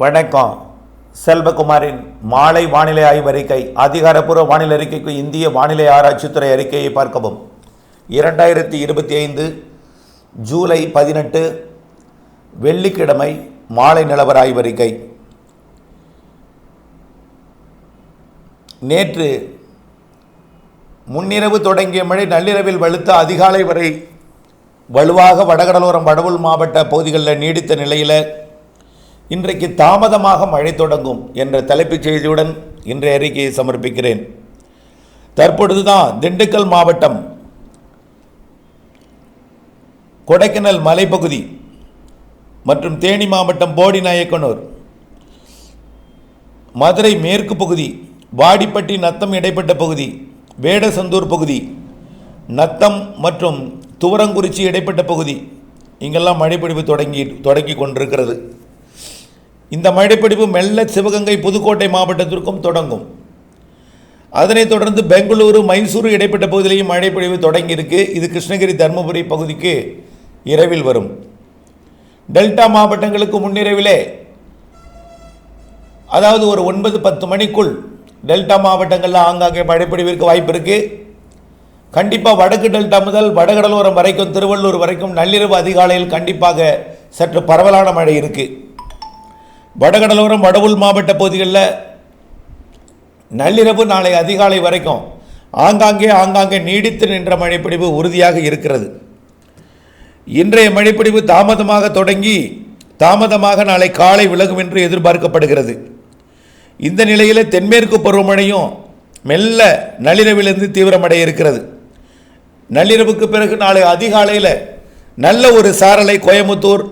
வணக்கம். செல்வகுமாரின் மாலை வானிலை ஆய்வறிக்கை அதிகாரப்பூர்வ வானிலை அறிக்கைக்கு இந்திய வானிலை ஆராய்ச்சித்துறை அறிக்கையை பார்க்கவும். இரண்டாயிரத்தி இருபத்தி ஐந்து ஜூலை பதினெட்டு வெள்ளிக்கிழமை மாலை நிலவர ஆய்வறிக்கை. நேற்று முன்னிரவு தொடங்கிய மழை நள்ளிரவில் வலுத்த அதிகாலை வரை வலுவாக வடகடலோரம் வடவுள் மாவட்ட பகுதிகளில் நீடித்த நிலையில் இன்றைக்கு தாமதமாக மழை தொடங்கும் என்ற தலைப்புச் செய்தியுடன் இன்றைய அறிக்கையை சமர்ப்பிக்கிறேன். தற்பொழுதுதான் திண்டுக்கல் மாவட்டம் கொடைக்கானல் மலைப்பகுதி மற்றும் தேனி மாவட்டம் போடி நாயக்கனூர் மதுரை மேற்கு பகுதி வாடிப்பட்டி நத்தம் இடைப்பட்ட பகுதி வேடசந்தூர் பகுதி நத்தம் மற்றும் துவரங்குறிச்சி இடைப்பட்ட பகுதி இங்கெல்லாம் மழைப்பொழிவு தொடங்கி தொடங்கி கொண்டிருக்கிறது. இந்த மழைப்பிடிப்பு மெல்ல சிவகங்கை புதுக்கோட்டை மாவட்டத்திற்கும் தொடங்கும். அதனைத் தொடர்ந்து பெங்களூரு மைசூரு இடைப்பட்ட பகுதியிலையும் மழைப்பொழிவு தொடங்கியிருக்கு. இது கிருஷ்ணகிரி தருமபுரி பகுதிக்கு இரவில் வரும். டெல்டா மாவட்டங்களுக்கு முன்னிரவிலே அதாவது ஒரு ஒன்பது பத்து மணிக்குள் டெல்டா மாவட்டங்களில் ஆங்காங்கே மழைப்பொழிவிற்கு வாய்ப்பு இருக்குது கண்டிப்பாக வடக்கு டெல்டா முதல் வடகடலோரம் வரைக்கும் திருவள்ளூர் வரைக்கும் நள்ளிரவு அதிகாலையில் கண்டிப்பாக சற்று பரவலான மழை இருக்குது வடகடலோரம் வடவுள் மாவட்ட பகுதிகளில் நள்ளிரவு நாளை அதிகாலை வரைக்கும் ஆங்காங்கே ஆங்காங்கே நீடித்து நின்ற மழைப்பிடிவு உறுதியாக இருக்கிறது. இன்றைய மழைப்பிடிவு தாமதமாக தொடங்கி தாமதமாக நாளை காலை விலகும் என்று எதிர்பார்க்கப்படுகிறது. இந்த நிலையில் தென்மேற்கு பருவமழையும் மெல்ல நள்ளிரவிலிருந்து தீவிரமடைய இருக்கிறது. நள்ளிரவுக்கு பிறகு நாளை அதிகாலையில் நல்ல ஒரு சாரலை கோயம்புத்தூர்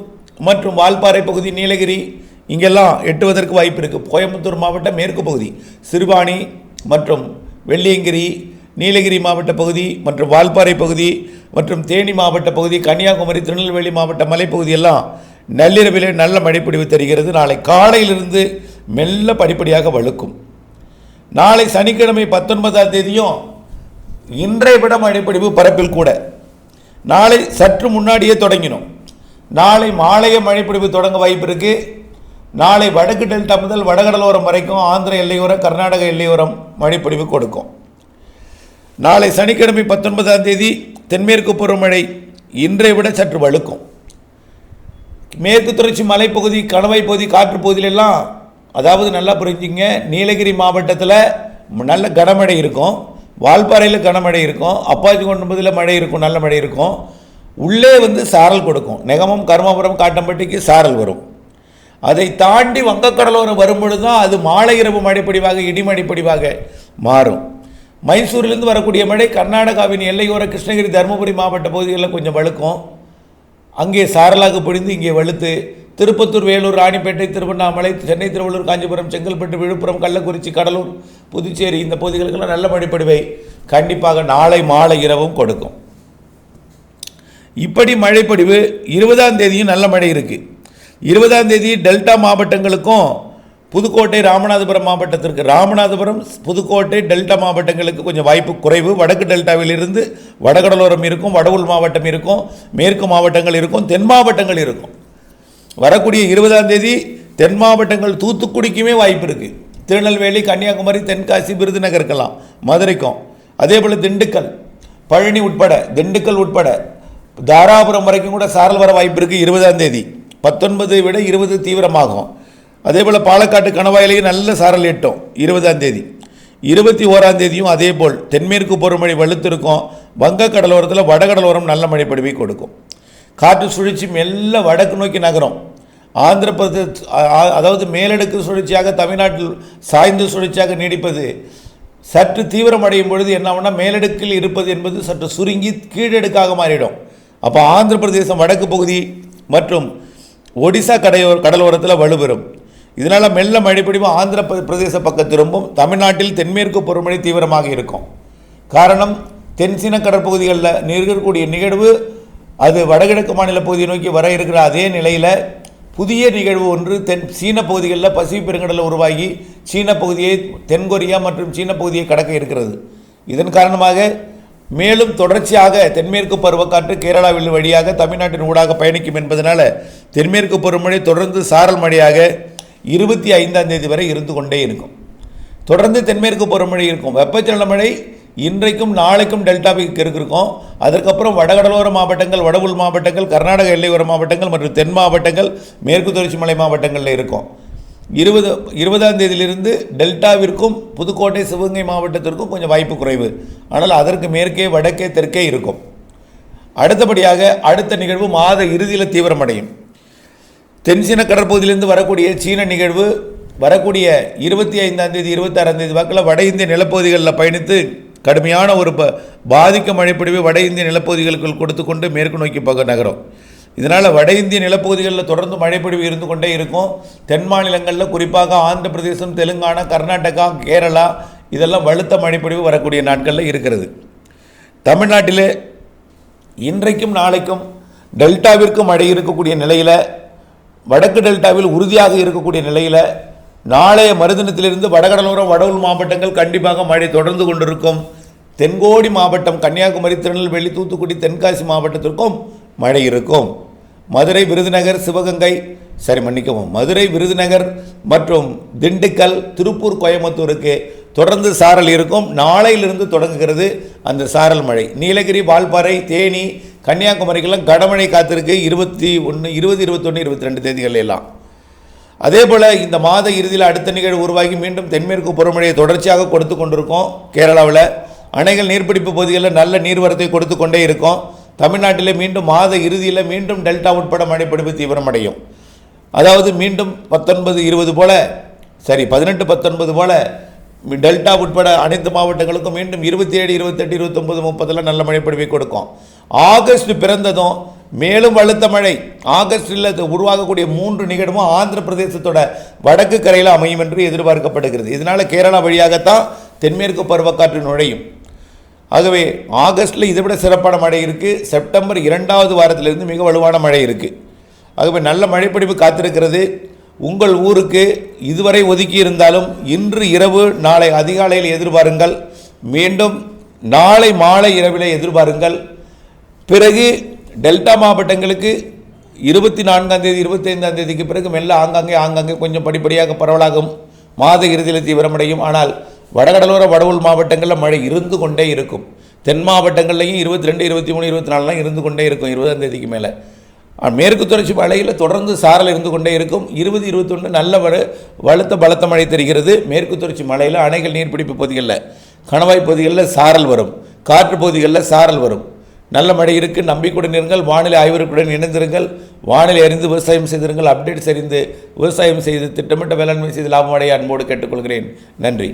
மற்றும் வால்பாறை பகுதி நீலகிரி இங்கெல்லாம் எட்டுவதற்கு வாய்ப்பு இருக்குது கோயம்புத்தூர் மாவட்ட மேற்கு பகுதி சிறுவாணி மற்றும் வெள்ளியங்கிரி நீலகிரி மாவட்ட பகுதி மற்றும் வால்பாறை பகுதி மற்றும் தேனி மாவட்ட பகுதி கன்னியாகுமரி திருநெல்வேலி மாவட்ட மலைப்பகுதி எல்லாம் நள்ளிரவிலே நல்ல மழைப்பிடிவு தெரிகிறது. நாளை காலையிலிருந்து மெல்ல படிப்படியாக வழுக்கும். நாளை சனிக்கிழமை பத்தொன்பதாம் தேதியும் இன்றைய விட மழைப்பிடிவு பரப்பில் கூட. நாளை சற்று முன்னாடியே தொடங்கினோம். நாளை மாலைய மழைப்பிடிவு தொடங்க வாய்ப்பு இருக்குது நாளை வடக்கு டெல்டா முதல் வடகடலோரம் வரைக்கும் ஆந்திர எல்லையோரம் கர்நாடக எல்லையோரம் மழைப்பொழிவு கொடுக்கும். நாளை சனிக்கிழமை பத்தொன்பதாம் தேதி தென்மேற்கு பருவமழை இன்றை விட சற்று வழுக்கும். மேற்கு தொடர்ச்சி மலைப்பகுதி கணவாய் பகுதி காற்று பகுதியிலெல்லாம் அதாவது நல்லா புரிஞ்சுங்க நீலகிரி மாவட்டத்தில் நல்ல கனமழை இருக்கும். வால்பாறையில் கனமழை இருக்கும். அப்பாச்சி கொண்டபதியில் மழை இருக்கும் நல்ல மழை இருக்கும். உள்ளே வந்து சாரல் கொடுக்கும். நெகமம் கர்மபுரம் காட்டம்பட்டிக்கு சாரல் வரும். அதை தாண்டி வங்கக்கடலோரம் வரும்பொழுது தான் அது மாலை இரவு மழைப்பொடிவாக இடிமழைப்பொடிவாக மாறும். மைசூரிலிருந்து வரக்கூடிய மழை கர்நாடகாவின் எல்லையோர கிருஷ்ணகிரி தருமபுரி மாவட்ட பகுதிகளில் கொஞ்சம் வழுக்கும். அங்கே சாரலாக பொழிந்து இங்கே வலுத்து திருப்பத்தூர் வேலூர் ராணிப்பேட்டை திருவண்ணாமலை சென்னை திருவள்ளூர் காஞ்சிபுரம் செங்கல்பட்டு விழுப்புரம் கள்ளக்குறிச்சி கடலூர் புதுச்சேரி இந்த பகுதிகளுக்கெல்லாம் நல்ல மழைப்படுவை கண்டிப்பாக நாளை மாலை இரவும் கொடுக்கும். இப்படி மழைப்படிவு இருபதாம் தேதியும் நல்ல மழை இருக்குது இருபதாம் தேதி டெல்டா மாவட்டங்களுக்கும் புதுக்கோட்டை ராமநாதபுரம் மாவட்டத்திற்கு ராமநாதபுரம் புதுக்கோட்டை டெல்டா மாவட்டங்களுக்கு கொஞ்சம் வாய்ப்பு குறைவு. வடக்கு டெல்டாவிலிருந்து வடகடலோரம் இருக்கும் வடவுள் மாவட்டம் இருக்கும் மேற்கு மாவட்டங்கள் இருக்கும் தென் மாவட்டங்கள் இருக்கும். வரக்கூடிய இருபதாம் தேதி தென் மாவட்டங்கள் தூத்துக்குடிக்குமே வாய்ப்பு இருக்குது திருநெல்வேலி கன்னியாகுமரி தென்காசி விருதுநகருக்கெல்லாம் மதுரைக்கும். அதே போல் திண்டுக்கல் பழனி உட்பட திண்டுக்கல் உட்பட தாராபுரம் வரைக்கும் கூட சாரல் வர வாய்ப்பு இருக்குது இருபதாம் தேதி. பத்தொன்பதை விட இருபது தீவிரமாகும். அதே போல் பாலக்காட்டு கணவாயிலேயும் நல்ல சாரல் எட்டும். இருபதாம் தேதி. இருபத்தி ஓராம் தேதியும் அதே போல் தென்மேற்கு பருவமழை வலுத்திருக்கும். வங்கக்கடலோரத்தில் வடகடலோரம் நல்ல மழை பொழிவை கொடுக்கும். காற்று சுழற்சி மெல்ல வடக்கு நோக்கி நகரும். ஆந்திர பிரதேச அதாவது மேலடுக்கு சுழற்சியாக தமிழ்நாட்டில் சாய்ந்த சுழற்சியாக நீடிப்பது. சற்று தீவிரமடையும் பொழுது என்ன மேலடுக்கில் இருப்பது என்பது சற்று சுருங்கி கீழடுக்காக மாறிடும். அப்போ ஆந்திர பிரதேசம் வடக்கு பகுதி மற்றும் ஒடிசா கடையோர கடலோரத்தில் வலுப்பெறும். இதனால் மெல்ல மழை ஆந்திர பிரதேச பக்கம் திரும்பும். தமிழ்நாட்டில் தென்மேற்கு பருவமழை தீவிரமாக இருக்கும். காரணம் தென்சீன கடற்பகுதிகளில் நிகழக்கூடிய நிகழ்வு அது வடகிழக்கு மாநில பகுதியை நோக்கி வர இருக்கிற அதே நிலையில் புதிய நிகழ்வு ஒன்று தென் சீன பகுதிகளில் பசிபிக் பெருங்கடலில் உருவாகி சீன பகுதியை தென்கொரியா மற்றும் சீன பகுதியை கடக்க இருக்கிறது. இதன் காரணமாக மேலும் தொடர்ச்சியாக தென்மேற்கு பருவக்காற்று கேரளாவில் வழியாக தமிழ்நாட்டின் ஊடாக பயணிக்கும் என்பதனால் தென்மேற்கு பருவமழை தொடர்ந்து சாரல் மழையாக இருபத்தி ஐந்தாம் தேதி வரை இருந்து கொண்டே இருக்கும். தொடர்ந்து தென்மேற்கு பருவமழை இருக்கும். வெப்பச்சலன மழை இன்றைக்கும் நாளைக்கும் டெல்டாவுக்கு இருக்கிருக்கும் அதற்கப்புறம் வடகடலோர மாவட்டங்கள் வட மாவட்டங்கள் கர்நாடக எல்லையோர மாவட்டங்கள் மற்றும் தென் மாவட்டங்கள் மேற்கு தொடர்ச்சி மலை மாவட்டங்களில் இருக்கும். இருபது இருபதாம் தேதியிலிருந்து டெல்டாவிற்கும் புதுக்கோட்டை சிவகங்கை மாவட்டத்திற்கும் கொஞ்சம் வாய்ப்பு குறைவு. ஆனால் அதற்கு மேற்கே வடக்கே தெற்கே இருக்கும். அடுத்தபடியாக அடுத்த நிகழ்வு மாத இறுதியில் தீவிரமடையும். தென்சீன கடற்பகுதியிலிருந்து வரக்கூடிய சீன நிகழ்வு வரக்கூடிய இருபத்தி ஐந்தாம் தேதி இருபத்தாறாம் தேதி வாக்கில் வட இந்திய நிலப்பகுதிகளில் பயணித்து கடுமையான ஒரு ப பாதிக்கும் மழைப்பிடிவு வட இந்திய நிலப்பகுதிகளுக்குள் கொடுத்து கொண்டு மேற்கு நோக்கி போக நகரும். இதனால் வட இந்திய நிலப்பகுதிகளில் தொடர்ந்து மழைப்பொழிவு இருந்து கொண்டே இருக்கும். தென் மாநிலங்களில் குறிப்பாக ஆந்திர பிரதேசம் தெலுங்கானா கர்நாடகா கேரளா இதெல்லாம் வலுத்த மழைப்பொழிவு வரக்கூடிய நாட்களில் இருக்கிறது. தமிழ்நாட்டிலே இன்றைக்கும் நாளைக்கும் டெல்டாவிற்கு மழை இருக்கக்கூடிய நிலையில் வடக்கு டெல்டாவில் உறுதியாக இருக்கக்கூடிய நிலையில் நாளைய மறுதினத்திலிருந்து வடகடலோரம் வடவுள் மாவட்டங்கள் கண்டிப்பாக மழை தொடர்ந்து கொண்டிருக்கும். தென்கோடி மாவட்டம் கன்னியாகுமரி திருநெல்வேலி தூத்துக்குடி தென்காசி மாவட்டத்திற்கும் மழை இருக்கும். மதுரை விருதுநகர் சிவகங்கை சரி மன்னிக்கவும் மதுரை விருதுநகர் மற்றும் திண்டுக்கல் திருப்பூர் கோயம்புத்தூருக்கு தொடர்ந்து சாரல் இருக்கும். நாளையிலிருந்து தொடங்குகிறது அந்த சாரல் மழை. நீலகிரி வால்பாறை தேனி கன்னியாகுமரிக்கெல்லாம் கடமழை காத்திருக்கு. இருபத்தி ஒன்று இருபது இருபத்தொன்று இருபத்தி ரெண்டு தேதிகள் எல்லாம். அதே போல் இந்த மாத இறுதியில் அடுத்த நிகழ்வு உருவாகி மீண்டும் தென்மேற்கு புறமழையை தொடர்ச்சியாக கொடுத்து கொண்டிருக்கோம். கேரளாவில் அணைகள் நீர்பிடிப்பு பகுதிகளில் நல்ல நீர்வரத்தை கொடுத்து கொண்டே இருக்கும். தமிழ்நாட்டிலே மீண்டும் மாத இறுதியில் மீண்டும் டெல்டா உட்பட மழைப்பிடிப்பு தீவிரமடையும். அதாவது மீண்டும் பத்தொன்பது இருபது போல சரி பதினெட்டு பத்தொன்பது போல மி- டெல்டா உட்பட அனைத்து மாவட்டங்களுக்கும் மீண்டும் இருபத்தி ஏழு இருபத்தெட்டு இருபத்தொம்பது முப்பதில் நல்ல மழைப்பிடிப்பை கொடுக்கும். ஆகஸ்ட் பிறந்ததும் மேலும் வலுத்த மழை. ஆகஸ்டில் உருவாகக்கூடிய மூன்று நிகழ்வும் ஆந்திர பிரதேசத்தோட வடக்கு கரையில் அமையும் என்று எதிர்பார்க்கப்படுகிறது. இதனால் கேரளா வழியாகத்தான் தென்மேற்கு பருவக்காற்று நுழையும். ஆகவே ஆகஸ்ட்டில் இதை விட சிறப்பான மழை இருக்குது செப்டம்பர் இரண்டாவது வாரத்திலிருந்து மிக வலுவான மழை இருக்குது ஆகவே நல்ல மழைப்பிடிப்பு காத்திருக்கிறது. உங்கள் ஊருக்கு இதுவரை ஒதுக்கி இருந்தாலும் இன்று இரவு நாளை அதிகாலையில் எதிர்பாருங்கள். மீண்டும் நாளை மாலை இரவிலே எதிர்பாருங்கள். பிறகு டெல்டா மாவட்டங்களுக்கு இருபத்தி நான்காம் தேதி இருபத்தைந்தாம் தேதிக்கு பிறகு மெல்ல ஆங்காங்கே ஆங்காங்கே கொஞ்சம் படிப்படியாக பரவலாகும். மாத இறுதியில் தீவிரமடையும். ஆனால் வடகடலோர வடவுள் மாவட்டங்களில் மழை இருந்து கொண்டே இருக்கும். தென் மாவட்டங்கள்லையும் இருபத்தி ரெண்டு இருபத்தி மூணு இருபத்தி நாலுலாம் இருந்து கொண்டே இருக்கும் இருபதாம் தேதிக்கு மேலே. மேற்கு தொடர்ச்சி மலையில் தொடர்ந்து சாரல் இருந்து கொண்டே இருக்கும். இருபது இருபத்தொன்று நல்ல வலு வலுத்த பலத்த மழை தெரிகிறது. மேற்கு தொடர்ச்சி மலையில் அணைகள் நீர்பிடிப்பு பகுதிகளில் கணவாய் பகுதிகளில் சாரல் வரும். காற்று பகுதிகளில் சாரல் வரும். நல்ல மழை இருக்கு நம்பிக்கையுடன் இருங்கள் வானிலை ஆய்வருக்குடன் இணைந்திருங்கள் வானிலை அறிந்து விவசாயம் செய்திருங்கள் அப்டேட்ஸ் அறிந்து விவசாயம் செய்து திட்டமிட்ட வேளாண்மை செய்து லாபமடைய அன்போடு கேட்டுக்கொள்கிறேன். நன்றி.